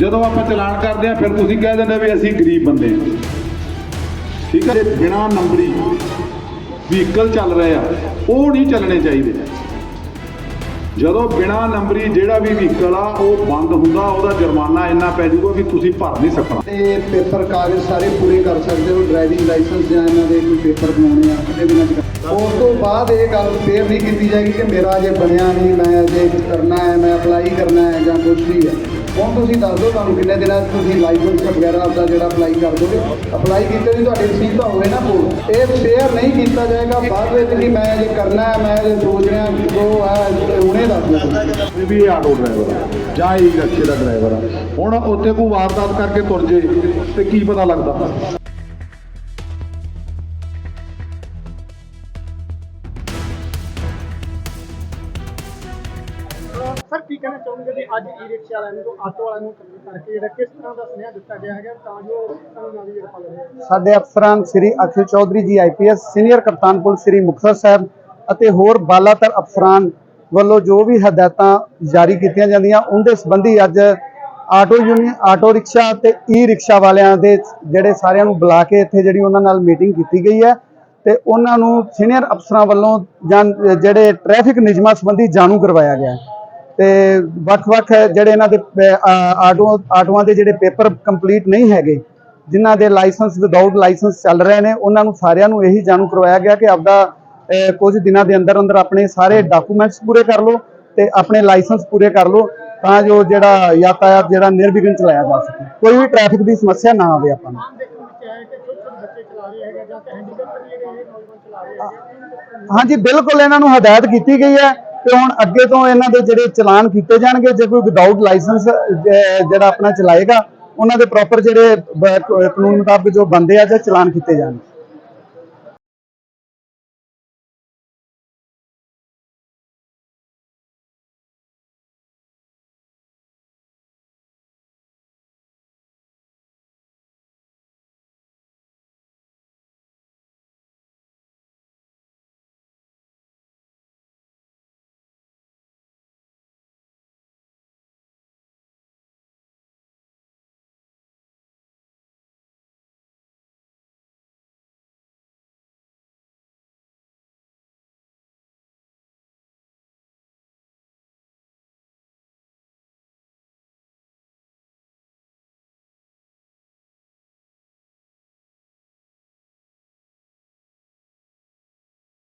ਜਦੋਂ ਆਪਾਂ ਚਲਾਨ ਕਰਦੇ ਆ ਫਿਰ ਤੁਸੀਂ ਕਹਿ ਦਿੰਦੇ ਵੀ ਅਸੀਂ ਗਰੀਬ ਬੰਦੇ ਆ ਠੀਕ ਹੈ? ਜੇ ਬਿਨਾ ਨੰਬਰੀ ਵਹੀਕਲ ਚੱਲ ਰਹੇ ਆ, ਉਹ ਨਹੀਂ ਚੱਲਣੇ ਚਾਹੀਦੇ। ਜਦੋਂ ਬਿਨਾ ਨੰਬਰੀ ਜਿਹੜਾ ਵੀ ਵਹੀਕਲ ਆ, ਉਹ ਬੰਦ ਹੁੰਦਾ, ਉਹਦਾ ਜੁਰਮਾਨਾ ਇੰਨਾ ਪੈ ਜਾਊਗਾ ਵੀ ਤੁਸੀਂ ਭਰ ਨਹੀਂ ਸਕਣਾ। ਤੇ ਪੇਪਰ ਕਾਗਜ਼ ਸਾਰੇ ਪੂਰੇ ਕਰ ਸਕਦੇ ਹੋ ਡਰਾਈਵਿੰਗ ਲਾਇਸੈਂਸ ਜਾਂ ਇਹਨਾਂ ਦੇ ਕੋਈ ਪੇਪਰ ਬਣਾਉਣੇ ਆ ਕਿਤੇ ਵੀ ਉਸ ਤੋਂ ਬਾਅਦ ਇਹ ਗੱਲ ਫੇਰ ਨਹੀਂ ਕੀਤੀ ਜਾਏਗੀ ਕਿ ਮੇਰਾ ਅਜੇ ਬਣਿਆ ਨਹੀਂ, ਮੈਂ ਅਜੇ ਕਰਨਾ ਹੈ, ਮੈਂ ਅਪਲਾਈ ਕਰਨਾ ਹੈ ਜਾਂ ਕੁਝ ਵੀ ਹੈ। ਹੁਣ ਤੁਸੀਂ ਦੱਸ ਦਿਓ ਤੁਹਾਨੂੰ ਕਿੰਨੇ ਦਿਨਾਂ 'ਚ ਤੁਸੀਂ ਲਾਇਸੈਂਸ ਵਗੈਰਾ ਆਪਦਾ ਜਿਹੜਾ ਅਪਲਾਈ ਕਰ ਦੋਗੇ। ਅਪਲਾਈ ਕੀਤੇ ਦੀ ਤੁਹਾਡੀ ਰਸੀਦ ਤਾਂ ਹੋਵੇ ਨਾ ਕੋਲ। ਇਹ ਸ਼ੇਅਰ ਨਹੀਂ ਕੀਤਾ ਜਾਏਗਾ, ਬਾਅਦ ਵਿੱਚ ਕਿ ਮੈਂ ਅਜੇ ਕਰਨਾ ਹੈ, ਮੈਂ ਅਜੇ ਸੋਚ ਰਿਹਾ ਉਹ ਹੈ ਹੁਣੇ ਦੱਸ ਦਿਓ। ਵੀ ਇਹ ਆਟੋ ਡਰਾਈਵਰ ਆ, ਜਾਂ ਇਹ ਰਿਕਸ਼ੇ ਦਾ ਡਰਾਈਵਰ ਆ। ਹੁਣ ਉੱਥੇ ਕੋਈ ਵਾਰਦਾਤ ਕਰਕੇ ਤੁਰ ਜੇ, ਤੇ ਕੀ ਪਤਾ ਲੱਗਦਾ। ਸਰ, ਕੀ ਕਹਿਣਾ ਚਾਹੁੰਦੇ ਜੀ ਅੱਜ ਈ ਰਿਕਸ਼ਾ ਵਾਲਿਆਂ ਨੂੰ, ਆਟੋ ਵਾਲਿਆਂ ਨੂੰ ਕਰਕੇ ਜਿਹੜਾ ਕਿਸ ਤਰ੍ਹਾਂ ਦਾ ਸੁਨੇਹਾ ਦਿੱਤਾ ਗਿਆ ਹੈਗਾ ਤਾਂ ਜੋ ਕਾਨੂੰਨਾਂ ਦੀ ਜਿਹੜਾ ਪਾਲਣਾ ਹੋਵੇ? ਸਾਡੇ ਅਫਸਰਾਂ ਸ੍ਰੀ ਅਖਿਲ ਚੌਧਰੀ ਜੀ ਆਈਪੀਐਸ ਸੀਨੀਅਰ ਕਪਤਾਨ ਪੁਲਿਸ ਸ੍ਰੀ ਮੁਕਤਸਰ ਸਾਹਿਬ ਅਤੇ ਹੋਰ ਬਾਲਾਤਰ ਅਫਸਰਾਂ ਵੱਲੋਂ ਜੋ ਵੀ ਹਦਾਇਤਾਂ ਜਾਰੀ ਕੀਤੀਆਂ ਜਾਂਦੀਆਂ, ਉਹਦੇ ਸੰਬੰਧੀ ਅੱਜ ਆਟੋ ਯੂਨੀਅਨ ਆਟੋ ਰਿਕਸ਼ਾ ਤੇ ਈ ਰਿਕਸ਼ਾ ਵਾਲਿਆਂ ਦੇ ਜਿਹੜੇ ਸਾਰਿਆਂ ਨੂੰ ਬੁਲਾ ਕੇ ਇੱਥੇ ਜਿਹੜੀ ਉਹਨਾਂ ਨਾਲ ਮੀਟਿੰਗ ਕੀਤੀ ਗਈ ਹੈ ਤੇ ਉਹਨਾਂ ਨੂੰ ਸੀਨੀਅਰ ਅਫਸਰਾਂ ਵੱਲੋਂ ਜਾਂ ਜਿਹੜੇ ਟ੍ਰੈਫਿਕ ਨਿਯਮਾਂ ਸੰਬੰਧੀ ਜਾਣੂ ਕਰਵਾਇਆ ਗਿਆ ਤੇ ਵੱਖ-ਵੱਖ ਜਿਹੜੇ ਇਹਨਾਂ ਦੇ ਆਟੋ ਆਟੋਆਂ ਦੇ ਜਿਹੜੇ ਪੇਪਰ ਕੰਪਲੀਟ ਨਹੀਂ ਹੈਗੇ ਜਿਨ੍ਹਾਂ ਦੇ ਲਾਇਸੈਂਸ ਵਿਦਆਊਟ ਲਾਇਸੈਂਸ ਚੱਲ ਰਹੇ ਨੇ ਉਹਨਾਂ ਨੂੰ ਸਾਰਿਆਂ ਨੂੰ ਇਹੀ ਜਾਣੂ ਕਰਵਾਇਆ ਗਿਆ ਕਿ ਆਪਦਾ ਕੁਝ ਦਿਨਾਂ ਦੇ ਅੰਦਰ ਅੰਦਰ ਆਪਣੇ ਸਾਰੇ ਡਾਕੂਮੈਂਟਸ ਪੂਰੇ ਕਰ ਲਓ ਤੇ ਆਪਣੇ ਲਾਇਸੈਂਸ ਪੂਰੇ ਕਰ ਲਓ ਤਾਂ ਜੋ ਜਿਹੜਾ ਯਾਤਾਯਾਤ ਜਿਹੜਾ ਨਿਰਵਿਘਨ ਚਲਾਇਆ ਜਾ ਸਕੇ। ਕੋਈ ਵੀ ਟ੍ਰੈਫਿਕ ਦੀ ਸਮੱਸਿਆ ਨਾ ਆਵੇ ਆਪਾਂ ਨੂੰ। ਹਾਂਜੀ ਬਿਲਕੁਲ ਇਹਨਾਂ ਨੂੰ ਹਦਾਇਤ ਕੀਤੀ ਗਈ ਹੈ ਤੇ ਹੁਣ ਅੱਗੇ ਤੋਂ ਇਹਨਾਂ ਦੇ ਜਿਹੜੇ ਚਲਾਨ ਕੀਤੇ ਜਾਣਗੇ, ਜੇ ਕੋਈ ਵਿਦਆਊਟ ਲਾਇਸੈਂਸ ਜਿਹੜਾ ਆਪਣਾ ਚਲਾਏਗਾ, ਉਹਨਾਂ ਦੇ ਪ੍ਰੋਪਰ ਜਿਹੜੇ ਕਾਨੂੰਨ ਮੁਤਾਬਕ ਜੋ ਬੰਦੇ ਆ, ਜਾਂ ਚਲਾਨ ਕੀਤੇ ਜਾਣਗੇ।